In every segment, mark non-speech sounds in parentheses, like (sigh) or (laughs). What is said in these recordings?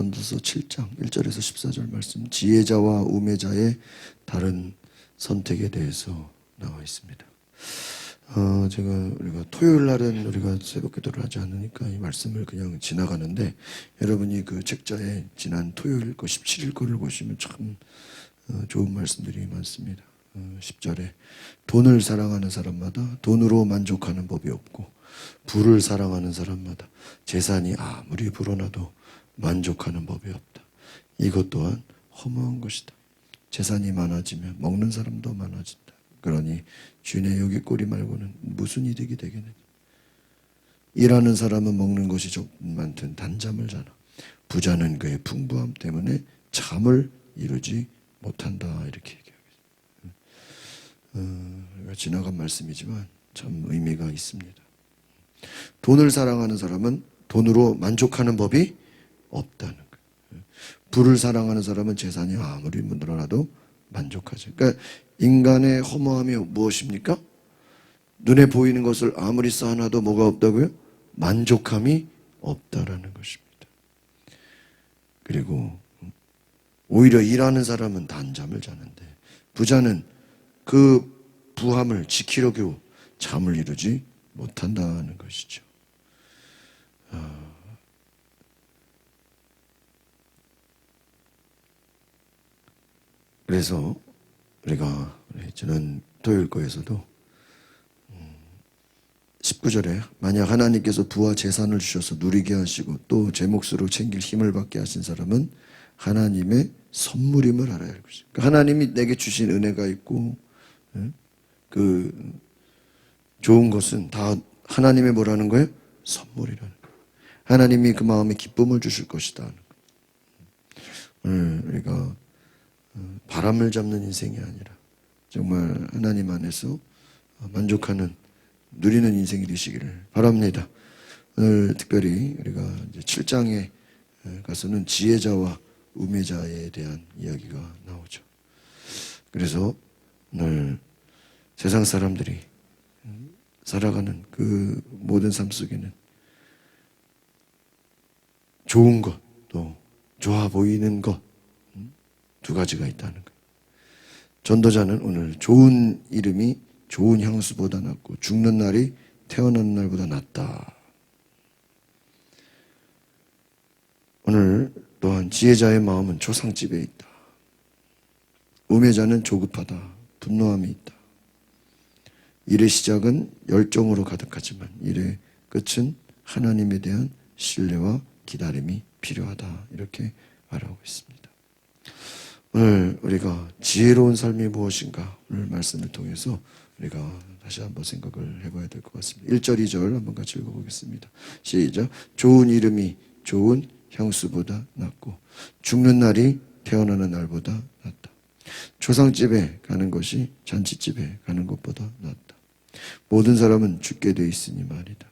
전도서 7장 1절에서 14절 말씀 지혜자와 우매자의 다른 선택에 대해서 나와 있습니다. 어, 제가 우리가 토요일 날은 우리가 새벽 기도를 하지 않으니까 이 말씀을 그냥 지나가는데 여러분이 그 책자에 지난 토요일 거 17일 거를 보시면 참 어, 좋은 말씀들이 많습니다. 어, 10절에 돈을 사랑하는 사람마다 돈으로 만족하는 법이 없고 부를 사랑하는 사람마다 재산이 아무리 불어나도 만족하는 법이 없다. 이것 또한 허무한 것이다. 재산이 많아지면 먹는 사람도 많아진다. 그러니 주인의 여기 꼬리 말고는 무슨 이득이 되겠느냐. 일하는 사람은 먹는 것이 좀 많든 단잠을 자나. 부자는 그의 풍부함 때문에 잠을 이루지 못한다. 이렇게 얘기하겠습니다. 어, 지나간 말씀이지만 참 의미가 있습니다. 돈을 사랑하는 사람은 돈으로 만족하는 법이 없다는 거예요. 부를 사랑하는 사람은 재산이 아무리 늘어나도 만족하죠. 그러니까 인간의 허무함이 무엇입니까? 눈에 보이는 것을 아무리 쌓아놔도 뭐가 없다고요? 만족함이 없다라는 것입니다. 그리고 오히려 일하는 사람은 단잠을 자는데 부자는 그 부함을 지키려고 잠을 이루지 못한다는 것이죠. 그래서 우리가 지난 토요일 거에서도 19절에 만약 하나님께서 부와 재산을 주셔서 누리게 하시고 또 제 몫으로 챙길 힘을 받게 하신 사람은 하나님의 선물임을 알아야 할 것이죠. 그러니까 하나님이 내게 주신 은혜가 있고 예? 그 좋은 것은 다 하나님의 뭐라는 거예요? 선물이라는 거예요. 하나님이 그 마음에 기쁨을 주실 것이다. 오늘 우리가 어, 바람을 잡는 인생이 아니라 정말 하나님 안에서 만족하는 누리는 인생이 되시기를 바랍니다. 오늘 특별히 우리가 이제 7장에 가서는 지혜자와 우매자에 대한 이야기가 나오죠. 그래서 오늘 세상 사람들이 살아가는 그 모든 삶 속에는 좋은 것, 또 좋아 보이는 것, 두 가지가 있다는 거예요. 전도자는 오늘 좋은 이름이 좋은 향수보다 낫고 죽는 날이 태어난 날보다 낫다. 오늘 또한 지혜자의 마음은 초상집에 있다. 우매자는 조급하다. 분노함이 있다. 일의 시작은 열정으로 가득하지만 일의 끝은 하나님에 대한 신뢰와 기다림이 필요하다. 이렇게 말하고 있습니다. 오늘 우리가 지혜로운 삶이 무엇인가 오늘 말씀을 통해서 우리가 다시 한번 생각을 해봐야 될 것 같습니다. 1절, 2절 한번 같이 읽어보겠습니다. 시작. 좋은 이름이 좋은 향수보다 낫고 죽는 날이 태어나는 날보다 낫다. 조상집에 가는 것이 잔치집에 가는 것보다 낫다. 모든 사람은 죽게 돼 있으니 말이다.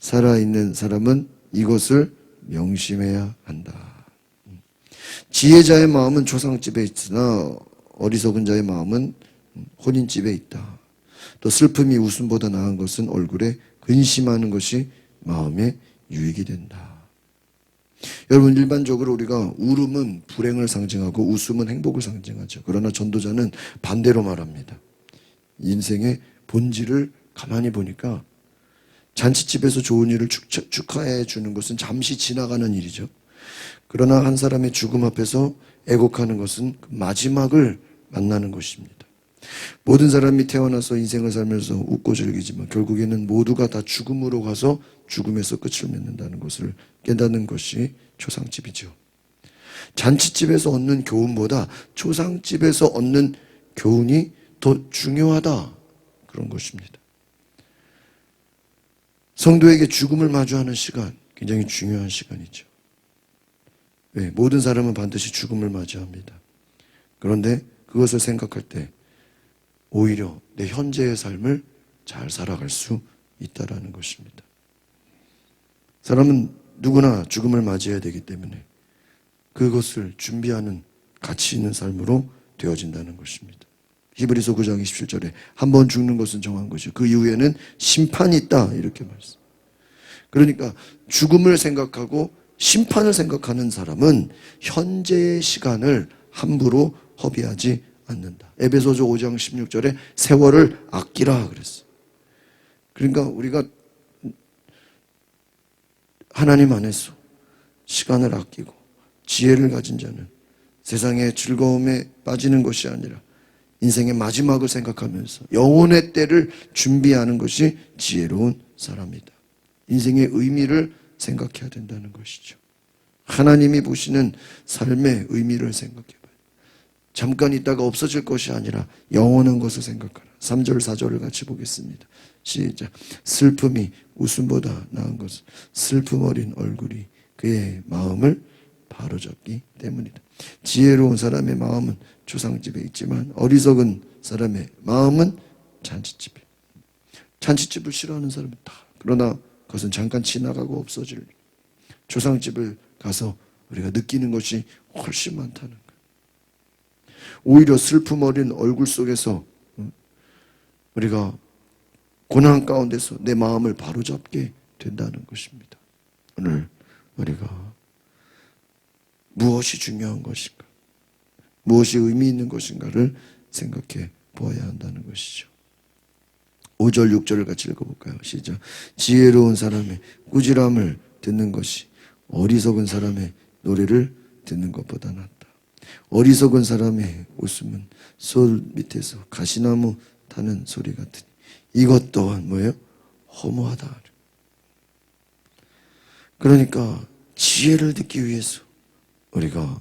살아있는 사람은 이것을 명심해야 한다. 지혜자의 마음은 조상집에 있으나 어리석은 자의 마음은 혼인집에 있다. 또 슬픔이 웃음보다 나은 것은 얼굴에 근심하는 것이 마음에 유익이 된다. 여러분 일반적으로 우리가 울음은 불행을 상징하고 웃음은 행복을 상징하죠. 그러나 전도자는 반대로 말합니다. 인생의 본질을 가만히 보니까 잔치집에서 좋은 일을 축하해 주는 것은 잠시 지나가는 일이죠. 그러나 한 사람의 죽음 앞에서 애곡하는 것은 그 마지막을 만나는 것입니다. 모든 사람이 태어나서 인생을 살면서 웃고 즐기지만 결국에는 모두가 다 죽음으로 가서 죽음에서 끝을 맺는다는 것을 깨닫는 것이 초상집이죠. 잔치집에서 얻는 교훈보다 초상집에서 얻는 교훈이 더 중요하다. 그런 것입니다. 성도에게 죽음을 마주하는 시간, 굉장히 중요한 시간이죠. 왜? 모든 사람은 반드시 죽음을 맞이합니다. 그런데 그것을 생각할 때 오히려 내 현재의 삶을 잘 살아갈 수 있다라는 것입니다. 사람은 누구나 죽음을 맞이해야 되기 때문에 그것을 준비하는 가치 있는 삶으로 되어진다는 것입니다. 히브리서 9장 27절에 한 번 죽는 것은 정한 것이요. 그 이후에는 심판이 있다. 이렇게 말씀. 그러니까 죽음을 생각하고 심판을 생각하는 사람은 현재의 시간을 함부로 허비하지 않는다. 에베소서 5장 16절에 세월을 아끼라 그랬어. 그러니까 우리가 하나님 안에서 시간을 아끼고 지혜를 가진 자는 세상의 즐거움에 빠지는 것이 아니라 인생의 마지막을 생각하면서 영혼의 때를 준비하는 것이 지혜로운 사람이다. 인생의 의미를 생각해야 된다는 것이죠. 하나님이 보시는 삶의 의미를 생각해 봐요. 잠깐 있다가 없어질 것이 아니라 영원한 것을 생각하라. 3절, 4절을 같이 보겠습니다. 시작. 슬픔이 웃음보다 나은 것은 슬픔 어린 얼굴이 그의 마음을 바로잡기 때문이다. 지혜로운 사람의 마음은 주상집에 있지만 어리석은 사람의 마음은 잔치집에. 잔치집을 싫어하는 사람은 다. 그러나 그것은 잠깐 지나가고 없어질 조상집을 가서 우리가 느끼는 것이 훨씬 많다는 거예요. 오히려 슬픔 어린 얼굴 속에서 음, 우리가 고난 가운데서 내 마음을 바로잡게 된다는 것입니다. 오늘 우리가 무엇이 중요한 것인가, 무엇이 의미 있는 것인가를 생각해 보아야 한다는 것이죠. 5절, 6절을 같이 읽어볼까요? 시작. 지혜로운 사람의 꾸지람을 듣는 것이 어리석은 사람의 노래를 듣는 것보다 낫다. 어리석은 사람의 웃음은 솔 밑에서 가시나무 타는 소리 같으니 이것 또한 뭐예요? 허무하다. 그러니까 지혜를 듣기 위해서 우리가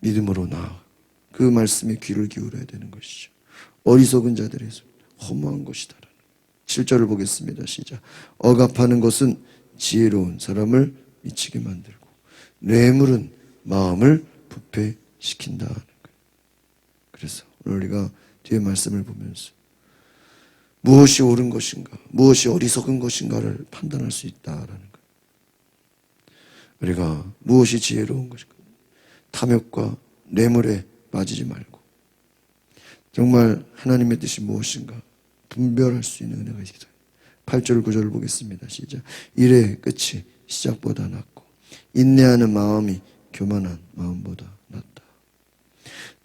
믿음으로 나아 그 말씀에 귀를 기울여야 되는 것이죠. 어리석은 자들의 손, 허무한 것이다. 7절을 보겠습니다. 시작. 억압하는 것은 지혜로운 사람을 미치게 만들고 뇌물은 마음을 부패시킨다는 거예요. 그래서 오늘 우리가 뒤에 말씀을 보면서 무엇이 옳은 것인가, 무엇이 어리석은 것인가를 판단할 수 있다라는 거예요. 우리가 무엇이 지혜로운 것인가, 탐욕과 뇌물에 빠지지 말고 정말 하나님의 뜻이 무엇인가 분별할 수 있는 은혜가 있다. 8절 9절을 보겠습니다. 시작. 일의 끝이 시작보다 낫고 인내하는 마음이 교만한 마음보다 낫다.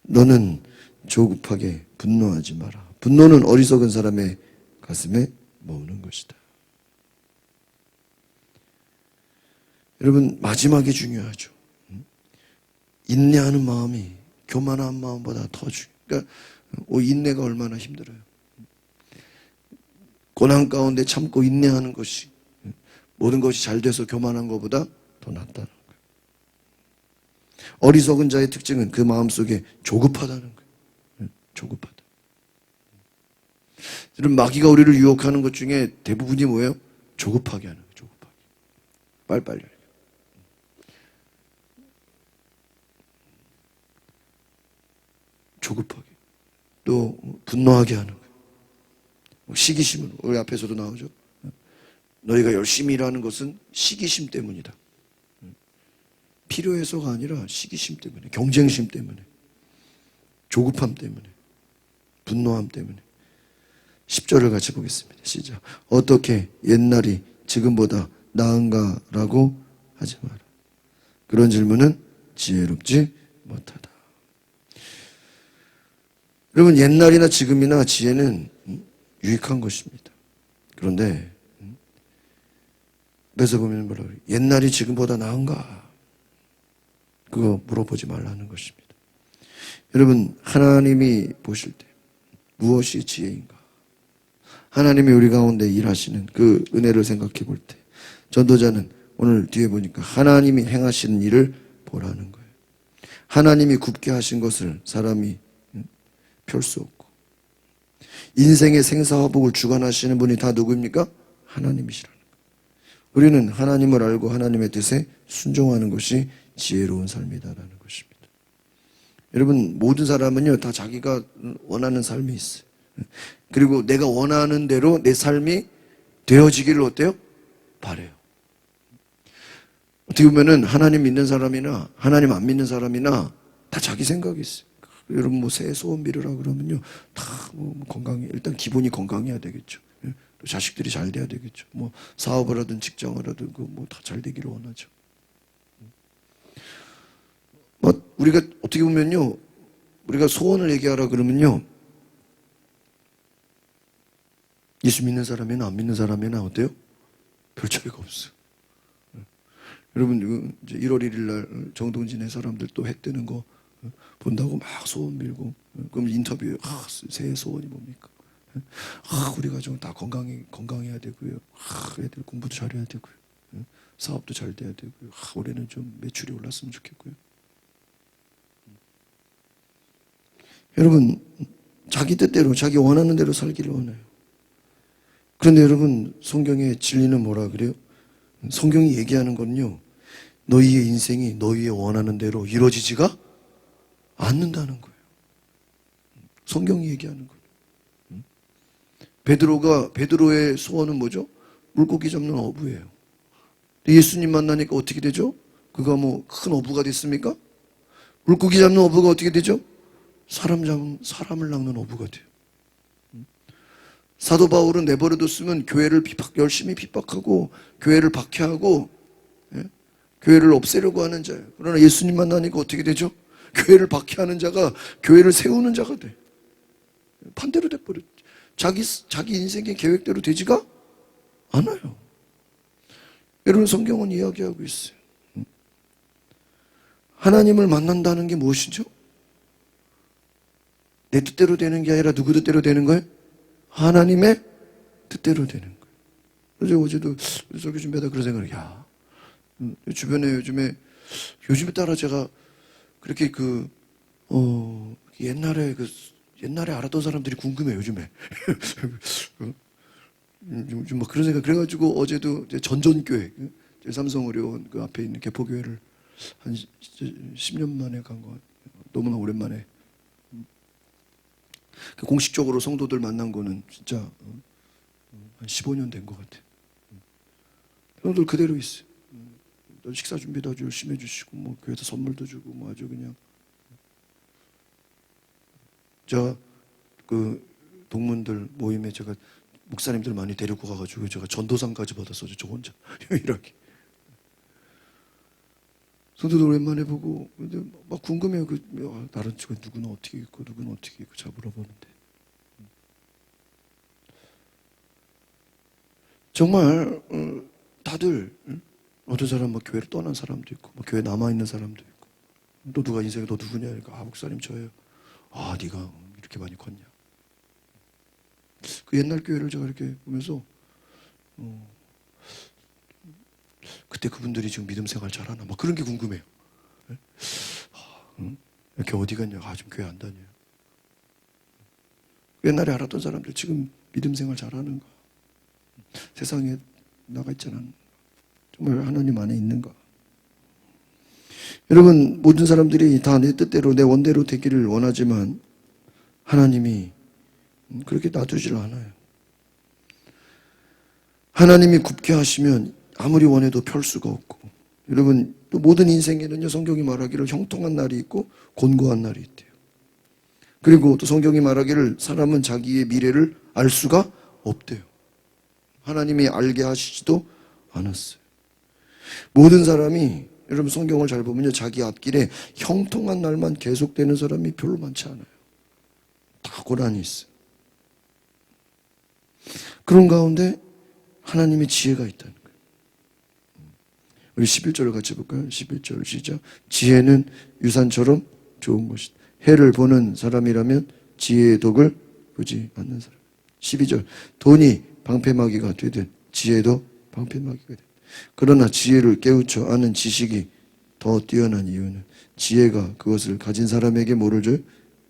너는 조급하게 분노하지 마라. 분노는 어리석은 사람의 가슴에 모으는 것이다. 여러분 마지막이 중요하죠. 인내하는 마음이 교만한 마음보다 더 중요. 그러니까 인내가 얼마나 힘들어요. 고난 가운데 참고 인내하는 것이 모든 것이 잘 돼서 교만한 것보다 더 낫다는 거예요. 어리석은 자의 특징은 그 마음 속에 조급하다는 거예요. 조급하다. 여러분 마귀가 우리를 유혹하는 것 중에 대부분이 뭐예요? 조급하게 하는 거예요. 조급하게. 빨리빨리. 조급하게. 또 분노하게 하는 거예요. 시기심은 우리 앞에서도 나오죠. 너희가 열심히 일하는 것은 시기심 때문이다. 필요해서가 아니라 시기심 때문에, 경쟁심 때문에, 조급함 때문에, 분노함 때문에. 10절을 같이 보겠습니다. 시작. 어떻게 옛날이 지금보다 나은가라고 하지 마라. 그런 질문은 지혜롭지 못하다. 여러분, 옛날이나 지금이나 지혜는 유익한 것입니다. 그런데 그래서 보면 뭐라 그래요? 옛날이 지금보다 나은가? 그거 물어보지 말라는 것입니다. 여러분 하나님이 보실 때 무엇이 지혜인가? 하나님이 우리 가운데 일하시는 그 은혜를 생각해 볼 때 전도자는 오늘 뒤에 보니까 하나님이 행하시는 일을 보라는 거예요. 하나님이 굽게 하신 것을 사람이 펼수 없고 인생의 생사화복을 주관하시는 분이 다 누구입니까? 하나님이시라는 거예요. 우리는 하나님을 알고 하나님의 뜻에 순종하는 것이 지혜로운 삶이다라는 것입니다. 여러분 모든 사람은요 다 자기가 원하는 삶이 있어요. 그리고 내가 원하는 대로 내 삶이 되어지기를 어때요? 바래요. 어떻게 보면은 하나님 믿는 사람이나 하나님 안 믿는 사람이나 다 자기 생각이 있어요. 여러분 뭐 세소 미르라 그러면요 다 뭐 건강이 일단 기본이 건강해야 되겠죠. 예. 또 자식들이 잘 돼야 되겠죠. 뭐 사업을 하든 직장을 하든 그 뭐 다 잘 되기를 원하죠. 음. 뭐 우리가 어떻게 보면요 우리가 소원을 얘기하라 그러면요 예수 믿는 사람이나 안 믿는 사람이나 어때요? 별 차이가 없어. 예. 여러분 이제 1월 1일 날 정동진의 사람들 또 해 뜨는 거 본다고 막 소원 빌고 그럼 인터뷰에 아, 새해 소원이 뭡니까? 아, 우리 가정은 다 건강해, 건강해야 되고요. 아, 애들 공부도 잘해야 되고요. 사업도 잘 돼야 되고요. 아, 올해는 좀 매출이 올랐으면 좋겠고요. 여러분, 자기 뜻대로, 자기 원하는 대로 살기를 원해요. 그런데 여러분, 성경의 진리는 뭐라 그래요? 성경이 얘기하는 건요, 너희의 인생이 너희의 원하는 대로 이루어지지가 않는다는 거예요. 성경이 얘기하는 거예요. 베드로가 베드로의 소원은 뭐죠? 물고기 잡는 어부예요. 예수님 만나니까 어떻게 되죠? 그가 뭐 큰 어부가 됐습니까? 물고기 잡는 어부가 어떻게 되죠? 사람 잡는 사람을 낚는 어부가 돼요. 사도 바울은 내버려뒀으면 교회를 핍박 열심히 핍박하고 교회를 박해하고 예? 교회를 없애려고 하는 자예요. 그러나 예수님 만나니까 어떻게 되죠? 교회를 박해하는 자가 교회를 세우는 자가 돼. 반대로 돼버렸. 자기 자기 인생의 계획대로 되지가 않아요. 여러분 성경은 이야기하고 있어요. 하나님을 만난다는 게 무엇이죠? 내 뜻대로 되는 게 아니라 누구 뜻대로 되는 거예요? 하나님의 뜻대로 되는 거예요. 그래서 어제도 설교 준비하다 그런 생각을, 야, 음, 주변에 요즘에, 요즘에 따라 제가 그렇게 그, 어, 옛날에 그, 옛날에 알았던 사람들이 궁금해, 요즘에. (laughs) 어? 요즘 막 그런 생각, 그래가지고 어제도 전전교회, 제 삼성의료원 그 앞에 있는 개포교회를 한 10년 만에 간 거, 너무나 오랜만에 그 공식적으로 성도들 만난 거는 진짜 어, 한 15년 된 것 같아요. 성도들 그대로 있어요. 어, 식사 준비도 아주 열심히 해주시고 뭐 교회에서 선물도 주고 뭐 아주 그냥 저그 동문들 모임에 제가 목사님들 많이 데리고 가가지고 제가 전도상까지 받았어요. 저 혼자 (laughs) 유일하게. 성도들 오랜만에 보고 근데 막 궁금해요. 그 아, 다른 친구 누구는 어떻게 있고 누구는 어떻게 있고 잘 물어보는데 정말 어, 다들 응? 어떤 사람 뭐 교회를 떠난 사람도 있고 뭐 교회 남아 있는 사람도 있고 또 누가 인생에 너 누구냐 그러니까 아 목사님 저예요. 아 네가 이렇게 많이 컸냐. 그 옛날 교회를 제가 이렇게 보면서 어, 그때 그분들이 지금 믿음 생활 잘하나 막 그런 게 궁금해요. 예? 아, 응? 이렇게 어디 갔냐? 아 지금 교회 안 다녀요. 옛날에 알았던 사람들 지금 믿음 생활 잘하는가? 세상에 나가 있잖아. 정말 하나님 안에 있는가? 여러분 모든 사람들이 다 내 뜻대로 내 원대로 되기를 원하지만 하나님이 그렇게 놔두질 않아요. 하나님이 굽게 하시면 아무리 원해도 펼 수가 없고 여러분 또 모든 인생에는요 성경이 말하기를 형통한 날이 있고 곤고한 날이 있대요. 그리고 또 성경이 말하기를 사람은 자기의 미래를 알 수가 없대요. 하나님이 알게 하시지도 않았어요. 모든 사람이 여러분 성경을 잘 보면요 자기 앞길에 형통한 날만 계속되는 사람이 별로 많지 않아요. 다 고난이 있어요. 그런 가운데 하나님의 지혜가 있다는 거예요. 우리 11절을 같이 볼까요? 11절 시작. 지혜는 유산처럼 좋은 것이다. 해를 보는 사람이라면 지혜의 독을 보지 않는 사람. 12절. 돈이 방패막이가 되든 지혜도 방패막이가 되든. 그러나 지혜를 깨우쳐 아는 지식이 더 뛰어난 이유는 지혜가 그것을 가진 사람에게 뭐를 줘요?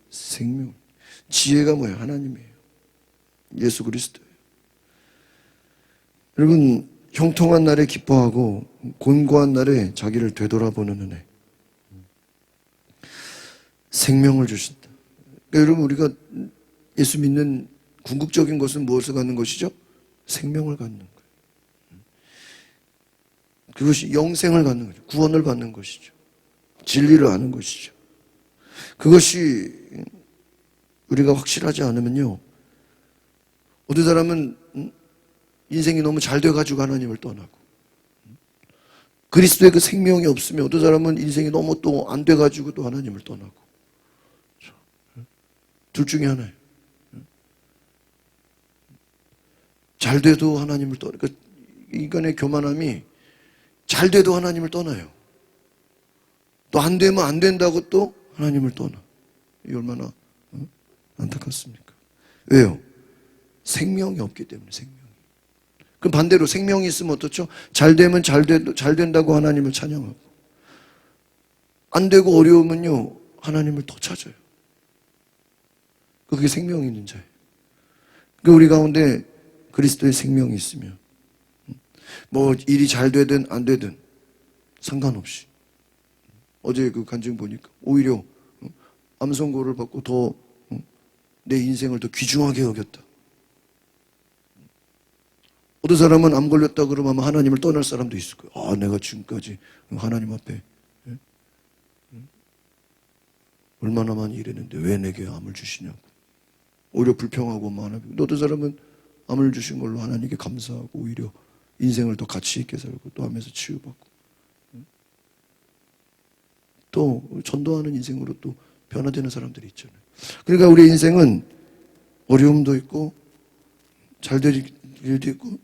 생명. 지혜가 뭐예요? 하나님이에요. 예수 그리스도예요. 여러분 형통한 날에 기뻐하고 곤고한 날에 자기를 되돌아보는 은혜. 생명을 주신다. 그러니까 여러분 우리가 예수 믿는 궁극적인 것은 무엇을 갖는 것이죠? 생명을 갖는 거예요. 그것이 영생을 갖는 거죠. 구원을 받는 것이죠. 진리를 아는 것이죠. 그것이 우리가 확실하지 않으면요. 어떤 사람은 인생이 너무 잘 돼가지고 하나님을 떠나고 그리스도의 그 생명이 없으면 어떤 사람은 인생이 너무 또 안 돼가지고 또 하나님을 떠나고. 둘 중에 하나예요. 잘 돼도 하나님을 떠나. 그러니까 인간의 교만함이 잘 돼도 하나님을 떠나요. 또 안 되면 안 된다고 또 하나님을 떠나. 이 얼마나 어? 안타깝습니까? 왜요? 생명이 없기 때문에 생명이. 그럼 반대로 생명이 있으면 어떻죠? 잘 되면 잘, 되, 잘 된다고 하나님을 찬양하고 안 되고 어려우면요 하나님을 더 찾아요. 그게 생명이 있는 자예요. 그 우리 가운데 그리스도의 생명이 있으면 뭐 일이 잘 되든 안 되든 상관없이 어제 그 간증 보니까 오히려 암 선고를 받고 더 내 인생을 더 귀중하게 여겼다. 어떤 사람은 암 걸렸다 그러면 하나님을 떠날 사람도 있을 거예요. 아, 내가 지금까지 하나님 앞에 예? 음? 얼마나 많이 일했는데 왜 내게 암을 주시냐고. 오히려 불평하고 많아요. 어떤 사람은 암을 주신 걸로 하나님께 감사하고 오히려 인생을 더 가치 있게 살고 또 하면서 치유받고 음? 또 전도하는 인생으로 또 변화되는 사람들이 있잖아요. 그러니까 우리 인생은 어려움도 있고 잘 될 일도 있고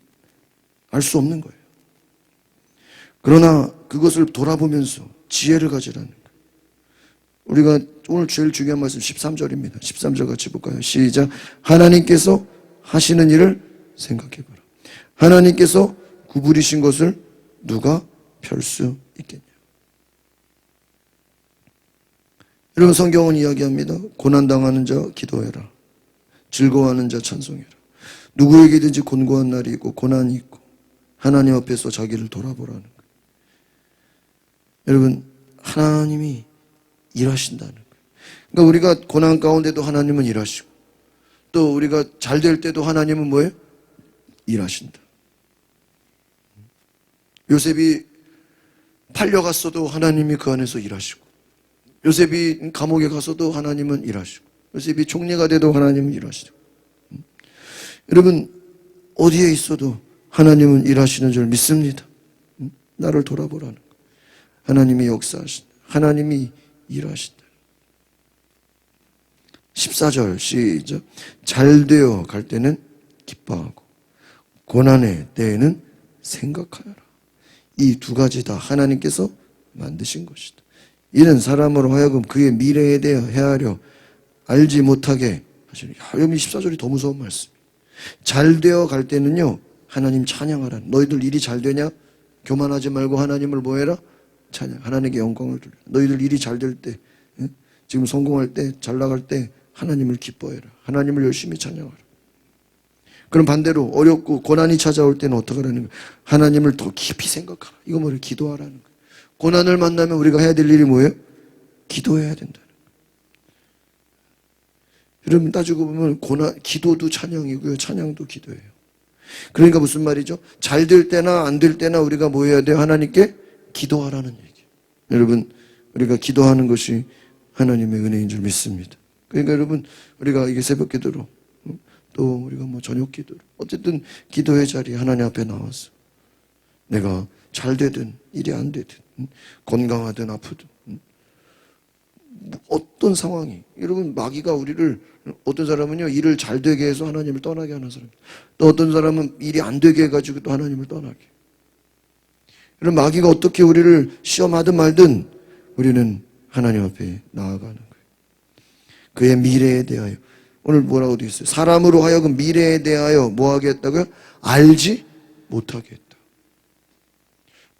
알 수 없는 거예요. 그러나 그것을 돌아보면서 지혜를 가지라는 거예요. 우리가 오늘 제일 중요한 말씀 13절입니다. 13절 같이 볼까요? 시작. 하나님께서 하시는 일을 생각해 봐라. 하나님께서 구부리신 것을 누가 펼 수 있겠냐? 여러분 성경은 이야기합니다. 고난 당하는 자 기도해라. 즐거워하는 자 찬송해라. 누구에게든지 곤고한 날이 있고 고난이 있고 하나님 앞에서 자기를 돌아보라는 거예요. 여러분 하나님이 일하신다는 거예요. 그러니까 우리가 고난 가운데도 하나님은 일하시고 또 우리가 잘 될 때도 하나님은 뭐예요? 일하신다. 요셉이 팔려갔어도 하나님이 그 안에서 일하시고 요셉이 감옥에 가서도 하나님은 일하시고 요셉이 총리가 돼도 하나님은 일하시고 음. 여러분 어디에 있어도 하나님은 일하시는 줄 믿습니다. 음. 나를 돌아보라는 거. 하나님이 역사하신다. 하나님이 일하신다. 14절 시작. 잘 되어 갈 때는 기뻐하고 고난의 때에는 생각하여라. 이 두 가지 다 하나님께서 만드신 것이다. 이는 사람으로 하여금 그의 미래에 대해 헤아려 알지 못하게 하시는. 여기 14절이 더 무서운 말씀. 잘 되어 갈 때는요, 하나님 찬양하라. 너희들 일이 잘 되냐? 교만하지 말고 하나님을 뭐해라? 찬양. 하나님께 영광을 돌려. 너희들 일이 잘 될 때, 응? 지금 성공할 때, 잘 나갈 때, 하나님을 기뻐해라. 하나님을 열심히 찬양하라. 그럼 반대로 어렵고 고난이 찾아올 때는 어떻게 하라는 거예요? 하나님을 더 깊이 생각하라. 이거 뭐를 기도하라는 거예요. 고난을 만나면 우리가 해야 될 일이 뭐예요? 기도해야 거예요. 여러분 따지고 보면 고난, 기도도 찬양이고요. 찬양도 기도예요. 그러니까 무슨 말이죠? 잘 될 때나 안 될 때나 우리가 뭐 해야 돼요? 하나님께 기도하라는 얘기예요. 여러분, 우리가 기도하는 것이 하나님의 은혜인 줄 믿습니다. 그러니까 여러분, 우리가 이게 새벽 기도로, 또 우리가 뭐 저녁 기도로, 어쨌든 기도의 자리에 하나님 앞에 나와서 내가 잘 되든 일이 안 되든 건강하든 아프든 어떤 상황이 여러분 마귀가 우리를 어떤 사람은요 일을 잘 되게 해서 하나님을 떠나게 하는 사람. 또 어떤 사람은 일이 안 되게 해가지고 또 하나님을 떠나게. 여러분 마귀가 어떻게 우리를 시험하든 말든 우리는 하나님 앞에 나아가는 거예요. 그의 미래에 대하여 오늘 뭐라고 되어 있어요 사람으로 하여금 미래에 대하여 뭐 하게 했다고요 알지 못하게 했다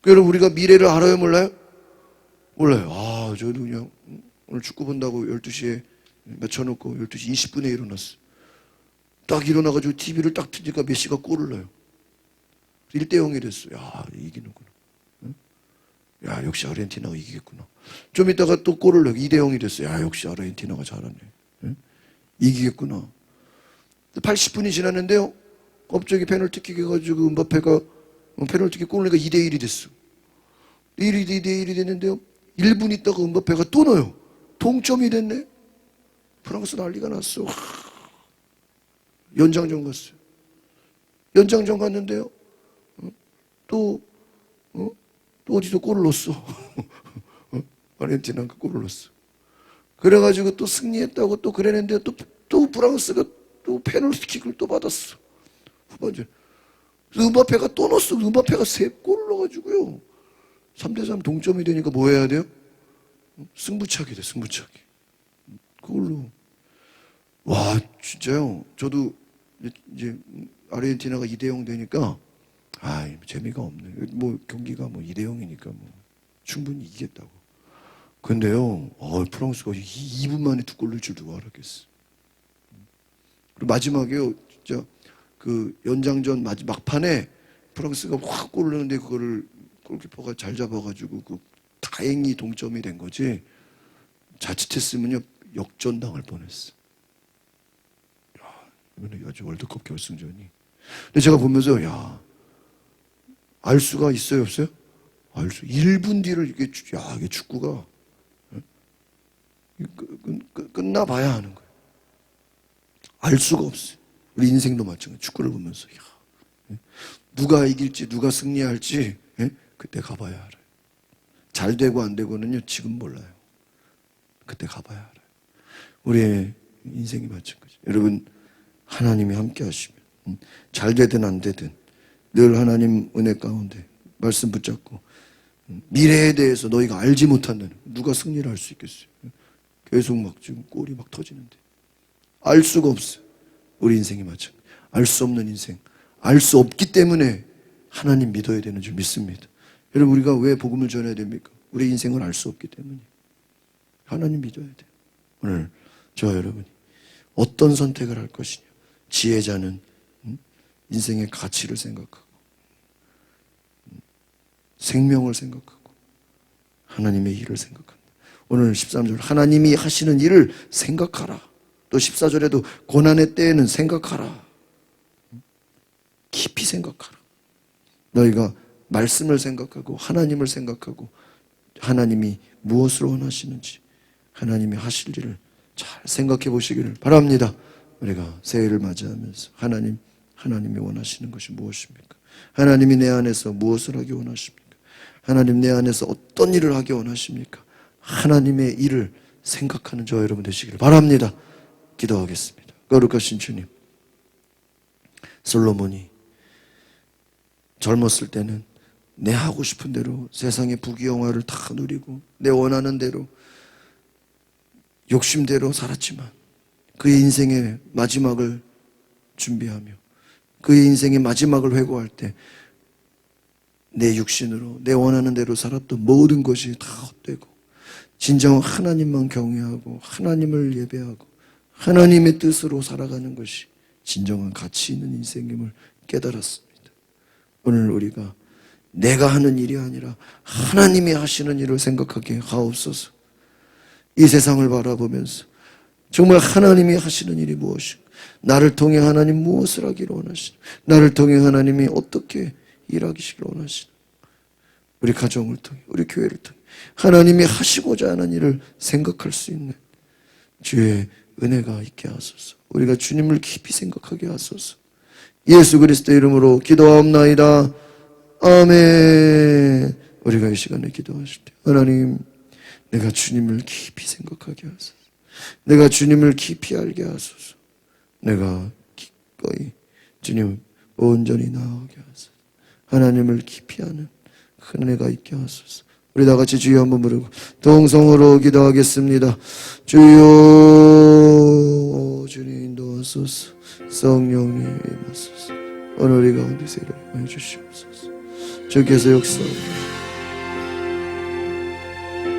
여러분 우리가 미래를 알아요 몰라요 몰라요 아 저도 그냥 오늘 축구 본다고 12시에 맞춰놓고 12시 20분에 일어났어. 딱 일어나가지고 TV를 딱 트니까 메시가 골을 넣어요. 1대 0이 됐어. 야, 이기는구나. 응? 야, 역시 아르헨티나가 이기겠구나. 좀 이따가 또 골을 넣어. 2대 0이 됐어. 야, 역시 아르헨티나가 잘하네. 응? 이기겠구나. 80분이 지났는데요. 갑자기 페널티킥 해가지고 음바페가 페널티킥 골을 넣으니까 2대 1이 됐어. 1이 2대 1이 됐는데요. 1분 있다가 음바페가 또 넣어요. 동점이 됐네. 프랑스 난리가 났어. 와. 연장전 갔어요. 연장전 갔는데요. 어? 또 어? 또 어디서 골을 넣었어. (laughs) 어? 아르헨티나가 골을 넣었어. 그래가지고 또 승리했다고 또 그랬는데 또, 또 프랑스가 또 페널티킥을 또 받았어. 후반전. 음바페가 또 넣었어. 음바페가 세 골을 넣어가지고요. 3대3 동점이 되니까 뭐 해야 돼요? 승부차기 돼, 승부차기. 그걸로. 와, 진짜요. 저도 이제 아르헨티나가 2대0 되니까, 아, 재미가 없네. 뭐, 경기가 뭐 2대0이니까 뭐, 충분히 이기겠다고. 근데요, 어, 프랑스가 2, 분 만에 두 골 넣을 줄 누가 알았겠어. 그리고 마지막에요, 진짜 그 연장전 막판에 프랑스가 확 골을 넣는데 그거를 골키퍼가 잘 잡아가지고 그 다행히 동점이 된 거지. 자칫했으면요 역전 당할 뻔했어. 야, 이번에 아주 월드컵 결승전이. 근데 제가 보면서 야, 알 수가 있어요 없어요? 알 수. 1분 뒤를 이게 주- 야 이게 축구가 끝- 끝- 끝- 끝나봐야 하는 거예요. 알 수가 없어요. 우리 인생도 마찬가지. 축구를 보면서 야, 예? 누가 이길지 누가 승리할지 예? 그때 가봐야 알아요. 잘 되고 안 되고는요 지금 몰라요. 그때 가봐야 알아요. 우리의 인생이 마찬가지. 여러분 하나님이 함께 하시면 음, 잘 되든 안 되든 늘 하나님 은혜 가운데 말씀 붙잡고 음, 미래에 대해서 너희가 알지 못한다는 누가 승리를 할 수 있겠어요? 계속 막 지금 골이 막 터지는데 알 수가 없어요. 우리 인생이 마찬가지. 알 수 없는 인생. 알 수 없기 때문에 하나님 믿어야 되는 줄 믿습니다. 여러분 우리가 왜 복음을 전해야 됩니까? 우리 인생을 알수 없기 때문에 하나님 믿어야 돼요. 오늘 저와 여러분이 어떤 선택을 할 것이냐. 지혜자는 음, 인생의 가치를 생각하고 음, 생명을 생각하고 하나님의 일을 생각한다. 오늘 13절 하나님이 하시는 일을 생각하라. 또 14절에도 고난의 때에는 생각하라. 깊이 생각하라. 너희가 말씀을 생각하고 하나님을 생각하고 하나님이 무엇을 원하시는지 하나님이 하실 일을 잘 생각해 보시기를 바랍니다. 우리가 새해를 맞이하면서 하나님 하나님이 원하시는 것이 무엇입니까? 하나님이 내 안에서 무엇을 하기 원하십니까? 하나님 내 안에서 어떤 일을 하기 원하십니까? 하나님의 일을 생각하는 저 여러분 되시기를 바랍니다. 기도하겠습니다. 거룩하신 주님. 솔로몬이 젊었을 때는 내 하고 싶은 대로 세상의 부귀영화를 다 누리고 내 원하는 대로 욕심대로 살았지만 그의 인생의 마지막을 준비하며 그의 인생의 마지막을 회고할 때 내 육신으로 내 원하는 대로 살았던 모든 것이 다 헛되고 진정 하나님만 경외하고 하나님을 예배하고 하나님의 뜻으로 살아가는 것이 진정한 가치 있는 인생임을 깨달았습니다. 오늘 우리가 내가 하는 일이 아니라 하나님이 하시는 일을 생각하게 하옵소서. 이 세상을 바라보면서 정말 하나님이 하시는 일이 무엇인가? 나를 통해 하나님 무엇을 하기를 원하시나? 나를 통해 하나님이 어떻게 일하기를 원하시나? 우리 가정을 통해, 우리 교회를 통해 하나님이 하시고자 하는 일을 생각할 수 있는 주의 은혜가 있게 하소서. 우리가 주님을 깊이 생각하게 하소서. 예수 그리스도 이름으로 기도하옵나이다. 아멘. 우리가 이 시간에 기도하실 때 하나님 내가 주님을 깊이 생각하게 하소서. 내가 주님을 깊이 알게 하소서. 내가 기꺼이 주님 온전히 나아가게 하소서. 하나님을 깊이 아는 큰 은혜가 있게 하소서. 우리 다 같이 주여 한번 부르고 동성으로 기도하겠습니다. 주여 주님 인도하소서. 성령님. 오늘 우리 가운데 세례해 주시옵소서. 주께서 역사하옵소서.